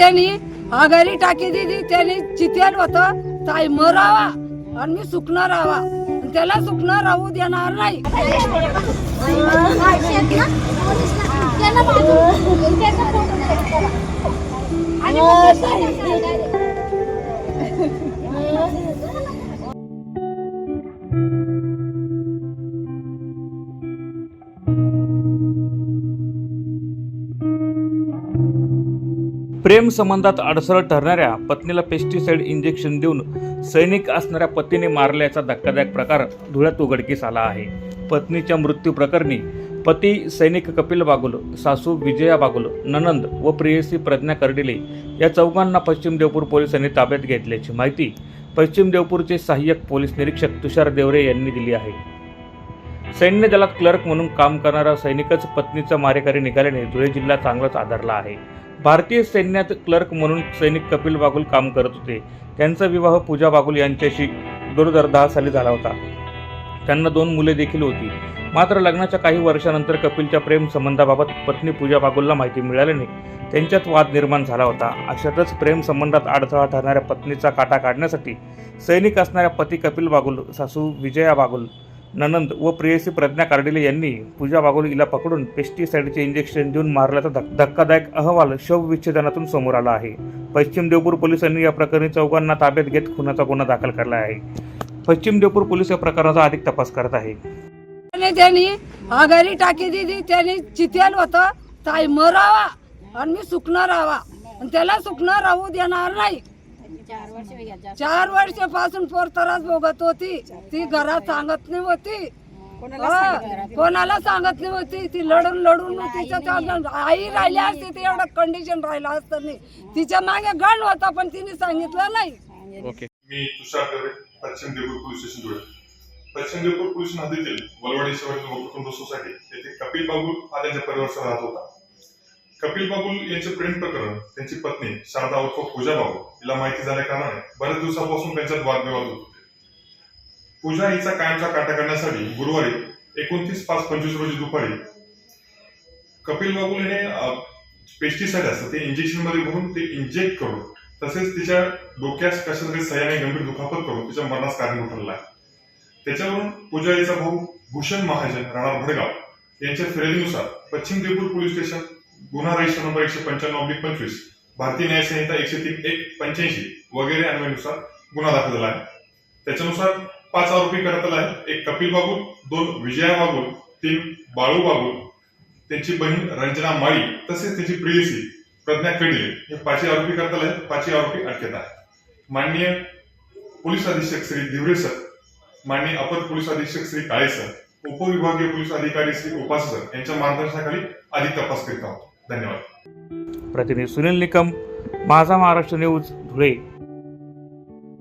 त्यांनी आघाडी टाकी दिली त्यांनी चितेल होत. ताई मरावा आणि मी सुकणार राहावा आणि त्याला सुकणार राहू देणार नाही. प्रेम संबंधात अडसर ठरणाऱ्या पत्नीला पेस्टिसाइड इंजेक्शन देऊन सैनिक असणाऱ्या पतीने मारल्याचा धक्कादायक प्रकार धुळ्यात उघडकीस आला आहे. पत्नीच्या मृत्यू प्रकरणी पती सैनिक कपिल बागुल सासू विजया बागुल ननंद व प्रेयसी प्रज्ञा कर्डिले या चौघांना पश्चिम देवपूर पोलिसांनी ताब्यात घेतल्याची माहिती पश्चिम देवपूरचे सहाय्यक पोलीस निरीक्षक तुषार देवरे यांनी दिली आहे. सैन्य दलात क्लर्क म्हणून काम करणारा सैनिकच पत्नीचा मारेकरी निघाल्याने धुळे जिल्हा चांगलाच आधारला आहे. भारतीय सैन्यात क्लर्क म्हणून सैनिक कपिल बागुल काम करत होते. त्यांचा विवाह पूजा बागुल यांच्याशी दोन हजार दहा साली झाला होता. त्यांना दोन मुले देखील होती. मात्र लग्नाच्या काही वर्षानंतर कपिलच्या प्रेम संबंधाबाबत पत्नी पूजा बागुलला माहिती मिळाल्याने त्यांच्यात वाद निर्माण झाला होता. अशातच प्रेम संबंधात अडथळा ठरणाऱ्या पत्नीचा काटा काढण्यासाठी सैनिक असणाऱ्या पती कपिल बागुल सासू विजया बागुल ननंद व प्रेयसी प्रज्ञा कार्डिले यांनी पूजा बागुल हिला पकडून पेस्टिसाईडचे इंजेक्शन देऊन मारल्याचा धक- धक्कादायक अहवाल शवविच्छेदनातून समोर आला आहे. पश्चिम देवपूर पोलिसांनी या प्रकरणी चौघांना ताब्यात घेत खुनाचा गुन्हा दाखल करला आहे. पश्चिम देवपूर पोलीस या प्रकरणाचा अधिक तपास करत आहे. आणि त्यांनी आघाडी टाकी दिली त्यांनी चितेल होत ताई मरावा आणि मी सुकणार राहावा आणि त्याला सुकणार राहू देणार नाही. चार वर्षापासून पोर त्रास भोगत होती. ती घरात सांगत नाही होती. कोणाला सांगत नाही होती? ती लढून लढून तिच्या आई राहिली असते ती एवढं कंडिशन राहिलं असतं नाही. तिच्यामागे गण होता पण तिने सांगितलं नाही. ओके. मी तुषार दवे पश्चिम देवपूर पोलीस स्टेशन धुळे पश्चिम देवपूर पोलीस हद्दीतील वलवाडी उपकुटुंब सोसायटी येथे कपिल बागुल हा त्यांच्या परिवारासह राहत होता. कपिल बाबुल यांचे प्रेम प्रकरण त्यांची पत्नी शारदा उर्फ पूजा बाबू हिला माहिती झाल्या कारणाने बऱ्याच दिवसापासून त्यांच्यात वादविवाद होत होते. पूजा हिचा कायमचा काटा करण्यासाठी गुरुवारी एकोणतीस पाच पंचवीस रोजी दुपारी कपिल बाबुल याने पेस्टिसाइड असतं ते इंजेक्शनमध्ये भरून ते इंजेक्ट करून तसेच तिच्या डोक्यास कशा तरी सह्याने गंभीर दुखापत करून तिच्या मरणास कारणीभूत ठरला त्याच्यावरून पूजा हिचा भाऊ भूषण महाजन राणा भडगाव यांच्या फिर्यादीनुसार पश्चिम देवपूर पोलीस स्टेशन गुन्हा रजिस्टर नंबर एकशे पंच्याण्णव अब्लिक पंचवीस. भारतीय न्याय संहिता एकशे तीन एक पंच्याऐंशी वगैरे अन्वयानुसार गुन्हा दाखल झाला आहे. त्याच्यानुसार पाच आरोपी करण्यात आला आहे एक कपिल बागुल दोन विजया बागुल तीन बाळू बागुल. त्यांची बहीण रंजना माळी तसेच त्याची प्रियसी प्रज्ञा खेडले हे पाचही आरोपी करण्यात आले आहेत. पाचही आरोपी अटकेत आहेत. माननीय पोलीस अधीक्षक श्री धिवरे सर माननीय अपर पोलीस अधीक्षक श्री काळे सर उपविभागीय पोलीस अधिकारी श्री उपास सर यांच्या मार्गदर्शनाखाली अधिक तपास करीत आहोत. धन्यवाद. प्रतिनिधी सुनील निकम माझा महाराष्ट्र न्यूज धुळे.